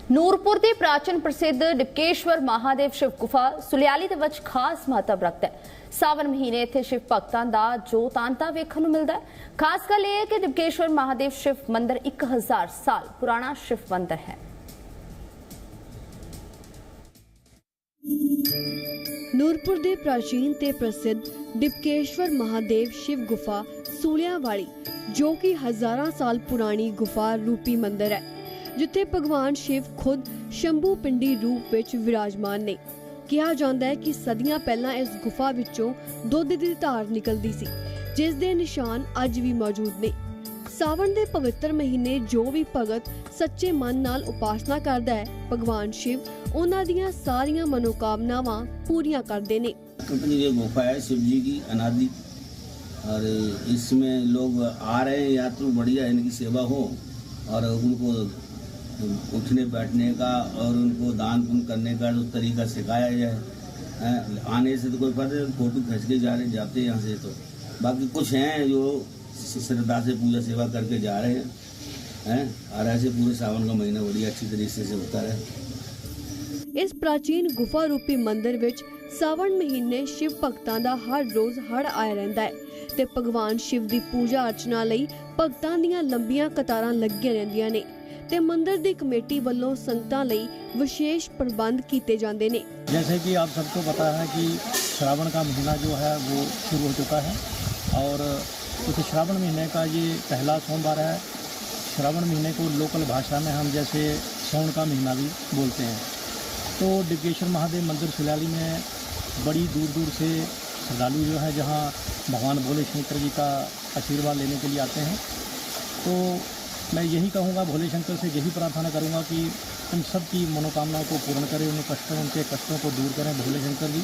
ਨੂਰਪੁਰ ਦੇ ਪ੍ਰਾਚੀਨ ਪ੍ਰਸਿੱਧ ਡਿਪਕੇਸ਼ਵਰ ਮਹਾਦੇਵ ਸ਼ਿਵ ਗੁਫਾ ਸੁਲਿਆਲੀ ਦੇ ਵਿੱਚ ਖਾਸ ਮਹੱਤਵ ਰੱਖਦਾ ਹੈ। ਸਾਵਨ ਮਹੀਨੇ ਇੱਥੇ ਸ਼ਿਵ ਭਗਤਾਂ ਦਾ ਜੋ ਤਾਂਤਾ ਵੇਖਣ ਨੂੰ ਮਿਲਦਾ ਹੈ। ਖਾਸ ਗੱਲ ਇਹ ਹੈ ਕਿ ਡਿਪਕੇਸ਼ਵਰ ਮਹਾਦੇਵ ਸ਼ਿਵ ਮੰਦਿਰ 1000 ਸਾਲ ਪੁਰਾਣਾ ਸ਼ਿਵ ਮੰਦਿਰ ਹੈ। ਨੂਰਪੁਰ ਦੇ ਪ੍ਰਾਚੀਨ ਤੇ ਪ੍ਰਸਿੱਧ ਡਿਪਕੇਸ਼ਵਰ ਮਹਾਦੇਵ ਸ਼ਿਵ ਗੁਫਾ ਸੂਲਿਆਂਵਾਲੀ, ਜੋ ਕਿ ਹਜ਼ਾਰਾਂ ਸਾਲ ਪੁਰਾਣੀ ਗੁਫਾ ਰੂਪੀ ਮੰਦਿਰ ਹੈ। ਜਿੱਥੇ ਭਗਵਾਨ ਸ਼ਿਵ ਖੁਦ ਸ਼ੰਭੂ ਪਿੰਡੀ ਰੂਪ ਵਿੱਚ ਵਿਰਾਜਮਾਨ ਨੇ ਕਿਹਾ ਜਾਂਦਾ ਹੈ ਕਿ ਸਦੀਆਂ ਪਹਿਲਾਂ ਇਸ ਗੁਫਾ ਵਿੱਚੋਂ ਦੁੱਧ ਦੀ ਧਾਰ ਨਿਕਲਦੀ ਸੀ ਜਿਸ ਦੇ ਨਿਸ਼ਾਨ ਅੱਜ ਵੀ ਮੌਜੂਦ ਨੇ ਸਾਵਣ ਦੇ ਪਵਿੱਤਰ ਮਹੀਨੇ ਜੋ ਵੀ ਭਗਤ ਸੱਚੇ ਮਨ ਨਾਲ ਉਪਾਸਨਾ ਕਰਦਾ ਹੈ ਭਗਵਾਨ ਸ਼ਿਵ ਉਹਨਾਂ ਦੀਆਂ ਸਾਰੀਆਂ ਮਨੋਕਾਮਨਾਵਾਂ ਪੂਰੀਆਂ ਕਰਦੇ ਨੇ कंपनी ये गुफा है शिव जी की अनादि और इसमें लोग आ रहे हैं यात्रु बढ़िया इनकी सेवा हो और उनको उठने बैठने का और उनको दान पुण्य करने का जो तरीका सिखाया जाए हैं, आने से तो कोई पता नहीं फोटो खींच के जा रहे जाते हैं यहाँ से तो बाकी कुछ हैं जो श्रद्धा से पूजा सेवा करके जा रहे हैं हैं और ऐसे पूरे सावन का महीना बढ़िया अच्छी तरीके से होता रहे ਇਸ ਪ੍ਰਾਚੀਨ ਗੁਫਾ ਰੂਪੀ ਮੰਦਿਰ ਵਿੱਚ ਸਾਵਣ ਮਹੀਨੇ ਸ਼ਿਵ ਭਗਤਾਂ ਦਾ ਹਰ ਰੋਜ਼ ਹੜ ਆਇਆ ਰਹਿੰਦਾ ਹੈ ਤੇ ਭਗਵਾਨ ਸ਼ਿਵ ਦੀ ਪੂਜਾ ਅਰਚਨਾ ਲਈ ਭਗਤਾਂ ਦੀਆਂ ਲੰਬੀਆਂ ਕਤਾਰਾਂ ਲੱਗੀਆਂ ਰਹਿੰਦੀਆਂ ਨੇ ਤੇ ਮੰਦਿਰ ਦੀ ਕਮੇਟੀ ਵੱਲੋਂ ਸੰਗਤਾਂ ਲਈ ਵਿਸ਼ੇਸ਼ ਪ੍ਰਬੰਧ ਕੀਤੇ ਜਾਂਦੇ ਨੇ जैसे कि आप सबको पता है कि श्रावण का महीना जो है वो शुरू हो चुका है और इस श्रावण महीने का ये पहला सोमवार है श्रावण महीने को लोकल भाषा में हम जैसे सौण का महीना भी बोलते हैं तो डिग्गेश्वर महादेव मंदिर शिलाली में बड़ी दूर दूर से श्रद्धालु जो है जहाँ भगवान भोले शंकर जी का आशीर्वाद लेने के लिए आते हैं तो मैं यही कहूँगा भोले शंकर से यही प्रार्थना करूँगा कि उन सब की मनोकामनाओं को पूर्ण करें उन कष्टों उनके कष्टों को दूर करें भोले शंकर जी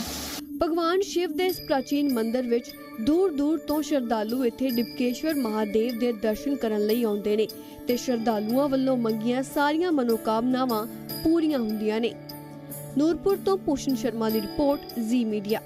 ਭਗਵਾਨ ਸ਼ਿਵ ਦੇ ਇਸ ਪ੍ਰਾਚੀਨ ਮੰਦਿਰ ਵਿੱਚ ਦੂਰ ਦੂਰ ਤੋਂ ਸ਼ਰਧਾਲੂ ਇੱਥੇ ਡਿਪਕੇਸ਼ਵਰ ਮਹਾਦੇਵ ਦੇ ਦਰਸ਼ਨ ਕਰਨ ਲਈ ਆਉਂਦੇ ਨੇ ਤੇ ਸ਼ਰਧਾਲੂਆਂ ਵੱਲੋਂ ਮੰਗੀਆਂ ਸਾਰੀਆਂ ਮਨੋਕਾਮਨਾਵਾਂ ਪੂਰੀਆਂ ਹੁੰਦੀਆਂ ਨੇ ਨੂਰਪੁਰ ਤੋਂ ਪੂਸ਼ਨ ਸ਼ਰਮਾ ਦੀ ਰਿਪੋਰਟ ਜ਼ੀ ਮੀਡੀਆ